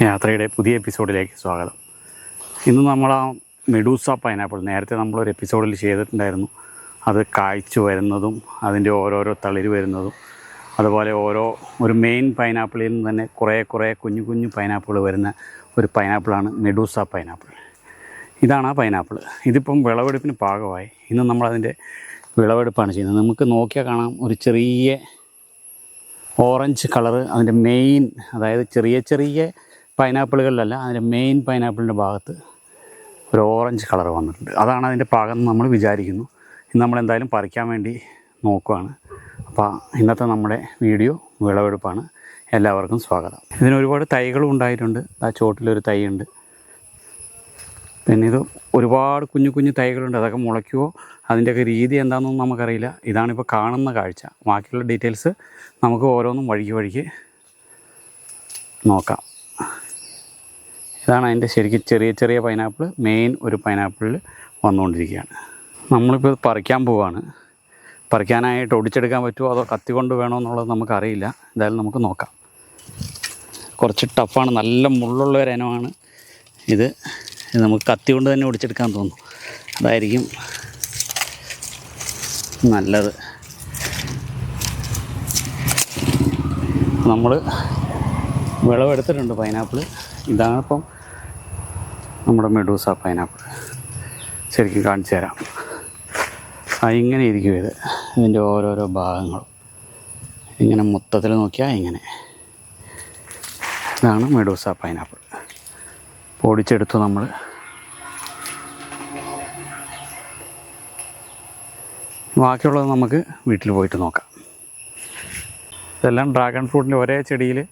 യാത്രയുടെ പുതിയ എപ്പിസോഡിലേക്ക് സ്വാഗതം. ഇന്ന് നമ്മൾ ആ മെഡൂസ പൈനാപ്പിൾ നേരത്തെ നമ്മളൊരു എപ്പിസോഡിൽ ചെയ്തിട്ടുണ്ടായിരുന്നു. അത് കായ്ച്ചു വരുന്നതും അതിന്റെ ഓരോരോ തളിര് വരുന്നതും അതുപോലെ ഓരോ ഒരു മെയിൻ പൈനാപ്പിളിൽ നിന്ന് തന്നെ കുറേ കുറേ കുഞ്ഞു കുഞ്ഞു പൈനാപ്പിൾ വരുന്ന ഒരു പൈനാപ്പിളാണ് മെഡൂസ പൈനാപ്പിൾ ഇതാണ് ആ പൈനാപ്പിൾ ഇതിപ്പം വിളവെടുപ്പിന് പാകമായി. ഇന്ന് നമ്മളതിന്റെ വിളവെടുപ്പാണ് ചെയ്യുന്നത്. നമുക്ക് നോക്കിയാൽ കാണാം ഒരു ചെറിയ ഓറഞ്ച് കളറ് അതിന്റെ മെയിൻ അതായത് ചെറിയ ചെറിയ പൈനാപ്പിളുകളിലല്ല അതിന്റെ മെയിൻ പൈനാപ്പിളിന്റെ ഭാഗത്ത് ഒരു ഓറഞ്ച് കളർ വന്നിട്ടുണ്ട്. അതാണ് അതിന്റെ പാകം നമ്മൾ വിചാരിക്കുന്നു. ഇന്ന് നമ്മൾ എന്തായാലും പറിക്കാൻ വേണ്ടി നോക്കുകയാണ് അപ്പോൾ ഇന്നത്തെ നമ്മുടെ വീഡിയോ വിളവെടുപ്പാണ്. എല്ലാവർക്കും സ്വാഗതം. ഇതിന് ഒരുപാട് തൈകളും ഉണ്ടായിട്ടുണ്ട്. ആ ചോട്ടിലൊരു തൈ ഉണ്ട് പിന്നെ ഇത് ഒരുപാട് കുഞ്ഞു കുഞ്ഞു തൈകളുണ്ട്. അതൊക്കെ മുളയ്ക്കുമോ അതിന്റെയൊക്കെ രീതി എന്താണെന്നൊന്നും നമുക്കറിയില്ല. ഇതാണിപ്പോൾ കാണുന്ന കാഴ്ച. ബാക്കിയുള്ള ഡീറ്റെയിൽസ് നമുക്ക് ഓരോന്നും വഴിക്ക് വഴിക്ക് നോക്കാം. ഇതാണ് അതിന്റെ ശരിക്കും ചെറിയ ചെറിയ പൈനാപ്പിൾ മെയിൻ ഒരു പൈനാപ്പിളിൽ വന്നുകൊണ്ടിരിക്കുകയാണ്. നമ്മളിപ്പോൾ പറിക്കാൻ പോവാണ്. പറിക്കാനായിട്ട് ഒടിച്ചെടുക്കാൻ പറ്റുമോ അതോ കത്തി കൊണ്ട് വേണോ എന്നുള്ളത് നമുക്കറിയില്ല. എന്തായാലും നമുക്ക് നോക്കാം. കുറച്ച് ടഫാണ് നല്ല മുള്ളുള്ള ഒരു ഇനമാണ് ഇത്. നമുക്ക് കത്തി കൊണ്ട് തന്നെ ഒടിച്ചെടുക്കാൻ തോന്നും. അതായിരിക്കും നല്ലത്. നമ്മൾ വിളവെടുത്തിട്ടുണ്ട് പൈനാപ്പിൾ ഇതാണിപ്പം നമ്മുടെ മെഡൂസ പൈനാപ്പിൾ. ശരിക്കും കാണിച്ചു തരാം. ഇങ്ങനെ ഇരിക്കും ഇത്. ഇതിന്റെ ഓരോരോ ഭാഗങ്ങളും. ഇങ്ങനെ മൊത്തത്തിൽ നോക്കിയാൽ ഇങ്ങനെ. ഇതാണ് മെഡൂസ പൈനാപ്പിൾ. പൊടിച്ചെടുത്തു നമ്മൾ ബാക്കിയുള്ളത് നമുക്ക് വീട്ടിൽ പോയിട്ട് നോക്കാം. ഇതെല്ലാം ഡ്രാഗൺ ഫ്രൂട്ടിന്റെ ഒരേ ചെടിയിൽ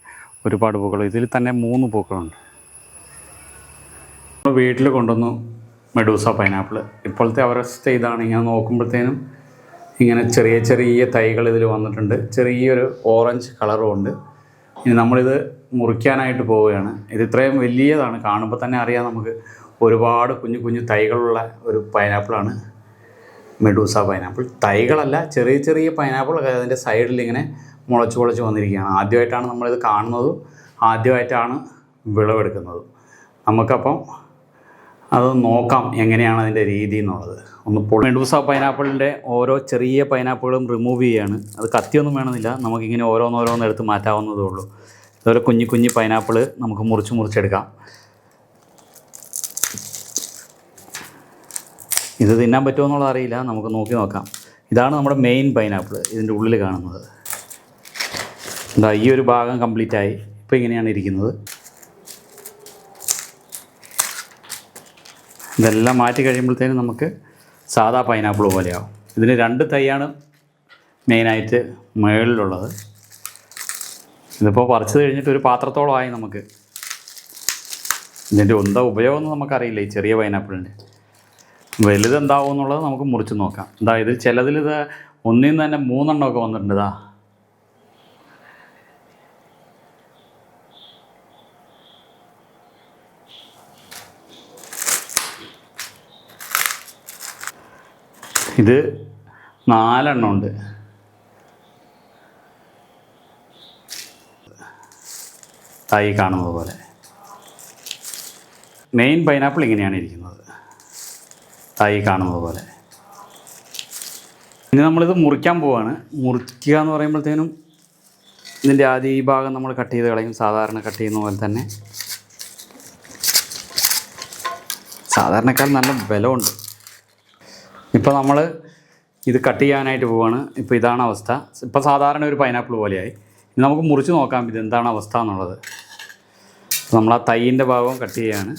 ഒരുപാട് പൂക്കൾ. ഇതിൽ തന്നെ മൂന്ന് പൂക്കളുണ്ട്. നമ്മൾ വീട്ടിൽ കൊണ്ടുവന്നു മെഡൂസ പൈനാപ്പിൾ. ഇപ്പോഴത്തെ അവസ്ഥ ഇതാണ്. ഇങ്ങനെ നോക്കുമ്പോഴത്തേനും ഇങ്ങനെ ചെറിയ ചെറിയ തൈകൾ ഇതിൽ വന്നിട്ടുണ്ട്. ചെറിയൊരു ഓറഞ്ച് കളറും ഉണ്ട്. ഇനി നമ്മളിത് മുറിക്കാനായിട്ട് പോവുകയാണ്. ഇത് ഇത്രയും വലിയതാണ്. കാണുമ്പോൾ തന്നെ അറിയാം നമുക്ക് ഒരുപാട് കുഞ്ഞു കുഞ്ഞു തൈകളുള്ള ഒരു പൈനാപ്പിളാണ്. മെഡൂസ പൈനാപ്പിൾ തൈകളല്ല ചെറിയ ചെറിയ പൈനാപ്പിൾ അതിന്റെ സൈഡിൽ ഇങ്ങനെ മുളച്ച് മുളച്ച് വന്നിരിക്കുകയാണ്. ആദ്യമായിട്ടാണ് നമ്മളിത് കാണുന്നതും ആദ്യമായിട്ടാണ് വിളവെടുക്കുന്നത്. നമുക്കപ്പം അത് നോക്കാം എങ്ങനെയാണ് അതിന്റെ രീതി എന്നുള്ളത്. ഒന്ന് പൊളി മെഡൂസ പൈനാപ്പിളിന്റെ ഓരോ ചെറിയ പൈനാപ്പിളും റിമൂവ് ചെയ്യാണ്. അത് കത്തിയൊന്നും വേണമെന്നില്ല. നമുക്കിങ്ങനെ ഓരോന്നോരോന്ന് എടുത്ത് മാറ്റാവുന്നതേ ഉള്ളൂ. ഇതുപോലെ കുഞ്ഞു കുഞ്ഞു പൈനാപ്പിൾ നമുക്ക് മുറിച്ച് മുറിച്ചെടുക്കാം. ഇത് തിന്നാൻ പറ്റുമോ എന്നുള്ളത് അറിയില്ല. നമുക്ക് നോക്കി നോക്കാം. ഇതാണ് നമ്മുടെ മെയിൻ പൈനാപ്പിൾ ഇതിന്റെ ഉള്ളിൽ കാണുന്നത്. എന്താ ഈ ഒരു ഭാഗം കംപ്ലീറ്റ് ആയി. ഇപ്പോൾ ഇങ്ങനെയാണ് ഇരിക്കുന്നത്. ഇതെല്ലാം മാറ്റി കഴിയുമ്പോഴത്തേനും നമുക്ക് സാധാ പൈനാപ്പിൾ പോലെയാവും. ഇതിന് രണ്ട് തൈയാണ് മെയിനായിട്ട് മുകളിലുള്ളത് ഇതിപ്പോൾ പറിച്ചു കഴിഞ്ഞിട്ട് ഒരു പാത്രത്തോളമായി നമുക്ക്. ഇതിന്റെ എന്താ ഉപയോഗം എന്ന് നമുക്കറിയില്ല. ഈ ചെറിയ പൈനാപ്പിളിന്റെ വലുത് എന്താവും എന്നുള്ളത് നമുക്ക് മുറിച്ച് നോക്കാം. അതായത് ചിലതിൽ ഇത് ഒന്നിൽ നിന്ന് തന്നെ മൂന്നെണ്ണമൊക്കെ വന്നിട്ടുണ്ട് ഇതാ. ഇത് നാലെണ്ണം ഉണ്ട്. തായി കാണുന്നത് പോലെ. മെയിൻ പൈനാപ്പിൾ ഇങ്ങനെയാണ് ഇരിക്കുന്നത്. തൈ കാണുന്നത് പോലെ. ഇനി നമ്മളിത് മുറിക്കാൻ പോവാണ്. മുറിക്കുക എന്ന് പറയുമ്പോഴത്തേനും ഇതിന്റെ ആദ്യ ഈ ഭാഗം നമ്മൾ കട്ട് ചെയ്ത് കളയും. സാധാരണ കട്ട് ചെയ്യുന്ന പോലെ തന്നെ. സാധാരണക്കാൾ നല്ല ബലമുണ്ട്. ഇപ്പോൾ നമ്മൾ ഇത് കട്ട് ചെയ്യാനായിട്ട് പോവാണ്. ഇപ്പോൾ ഇതാണ് അവസ്ഥ. ഇപ്പോൾ സാധാരണ ഒരു പൈനാപ്പിൾ പോലെയായി. ഇനി നമുക്ക് മുറിച്ച് നോക്കാം ഇത് എന്താണ് അവസ്ഥ എന്നുള്ളത്. നമ്മൾ ആ തൈയിന്റെ ഭാഗവും കട്ട് ചെയ്യാണ്.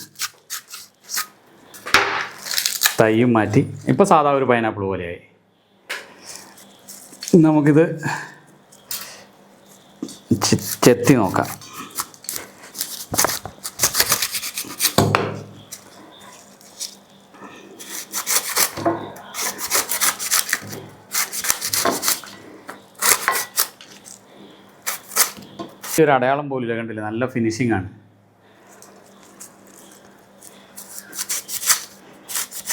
തൈയും മാറ്റി. ഇപ്പോൾ സാധാ ഒരു പൈനാപ്പിൾ പോലെയായി. നമുക്കിത് ചെത്തി നോക്കാം. ഒരു അടയാളം പോലില്ല കണ്ടില്ല? നല്ല ഫിനിഷിംഗ് ആണ്.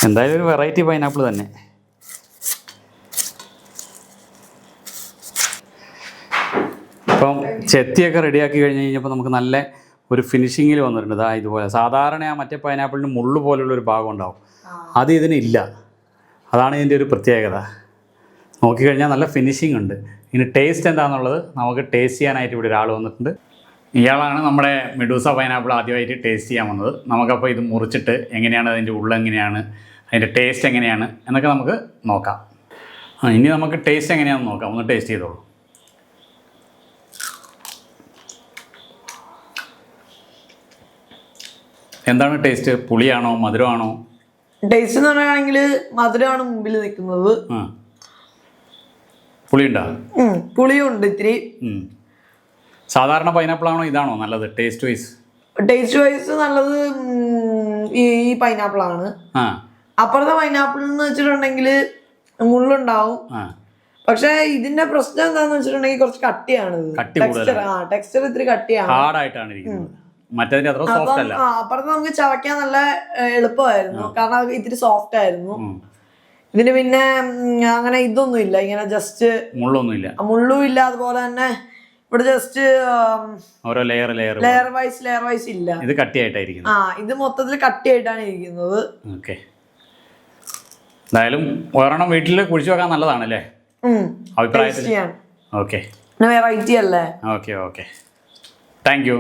എന്തായാലും ഒരു വെറൈറ്റി പൈനാപ്പിൾ തന്നെ. ഇപ്പം ചെത്തിയൊക്കെ റെഡിയാക്കി കഴിഞ്ഞ് കഴിഞ്ഞപ്പോൾ നമുക്ക് നല്ല ഒരു ഫിനിഷിങ്ങിൽ വന്നിട്ടുണ്ട്. ഇതാ ഇതുപോലെ. സാധാരണ ആ മറ്റേ പൈനാപ്പിളിന് മുള്ളു പോലുള്ള ഒരു ഭാഗം ഉണ്ടാവും. അത് ഇതിനില്ല അതാണ് ഇതിന്റെ ഒരു പ്രത്യേകത. നോക്കിക്കഴിഞ്ഞാൽ നല്ല ഫിനിഷിംഗ് ഉണ്ട്. ഇനി ടേസ്റ്റ് എന്താണെന്നുള്ളത് നമുക്ക് ടേസ്റ്റ് ചെയ്യാനായിട്ട് ഇവിടെ ഒരാൾ വന്നിട്ടുണ്ട്. ഇയാളാണ് നമ്മുടെ മെഡൂസ പൈനാപ്പിൾ ആദ്യമായിട്ട് ടേസ്റ്റ് ചെയ്യാൻ വന്നത്. നമുക്കപ്പോൾ ഇത് മുറിച്ചിട്ട് എങ്ങനെയാണ് അതിന്റെ ഉള്ളെങ്ങനെയാണ് അതിന്റെ ടേസ്റ്റ് എങ്ങനെയാണ് എന്നൊക്കെ നമുക്ക് നോക്കാം. ആ ഇനി നമുക്ക് ടേസ്റ്റ് എങ്ങനെയാണെന്ന് നോക്കാം. ഒന്ന് ടേസ്റ്റ് ചെയ്തോളൂ. എന്താണ് ടേസ്റ്റ് പുളിയാണോ മധുരമാണോ? ടേസ്റ്റ് എന്ന് പറയുകയാണെങ്കിൽ മധുരമാണ് മുമ്പിൽ നിൽക്കുന്നത്. പുളിയുണ്ടോ? പുളിയുണ്ട് ഇത്തിരി. സാധാരണ പൈനാപ്പിൾ ആണോ ഇതാണോ നല്ലത് ടേസ്റ്റ് വൈസ് ടേസ്റ്റ് വൈസ് നല്ലത് ഈ ഈ പൈനാപ്പിൾ ആണ്. ആ. അപ്പുറത്തെ പൈനാപ്പിൾ എന്ന് വെച്ചിട്ടുണ്ടെങ്കിൽ മുള്ളുണ്ടാവും. പക്ഷെ ഇതിന്റെ പ്രശ്നം എന്താന്ന് വെച്ചിട്ടുണ്ടെങ്കിൽ കുറച്ച് കട്ടിയാണ് കട്ടി ടെക്സ്ചർ ആ ടെക്സ്ചർ ഇത്തിരി കട്ടിയാണ്. ഹാർഡായിട്ടാണ് ഇരിക്കുന്നത്. മറ്റേതിന്റെ അത്ര സോഫ്റ്റ് അല്ല. അപ്പുറത്ത് നമുക്ക് ചവയ്ക്കാൻ നല്ല എളുപ്പമായിരുന്നു. കാരണം അത് ഇത്തിരി സോഫ്റ്റ് ആയിരുന്നു. ഇതിന് പിന്നെ അങ്ങനെ ഇതൊന്നും ഇല്ല. ഇങ്ങനെ ജസ്റ്റ് മുള്ളൊന്നും ഇല്ല. മുള്ളും ഇല്ല. അതുപോലെ തന്നെ ഇവിടെ ജസ്റ്റ് ഓരോ layer layer layer wise layer wise ഇല്ല. ഇത് കട്ടിയായിട്ടായിരിക്കും ആ ഇത് മൊത്തത്തിൽ കട്ടിയായിട്ടാണ് ഇരിക്കുന്നത്. ഓക്കെ എന്തായാലും ഒരെണ്ണം വീട്ടിൽ കുഴിച്ചു വെക്കാൻ നല്ലതാണല്ലേ? അഭിപ്രായത്തിൽ. ഓക്കെ. വെറൈറ്റി അല്ലേ? Okay okay. Thank you.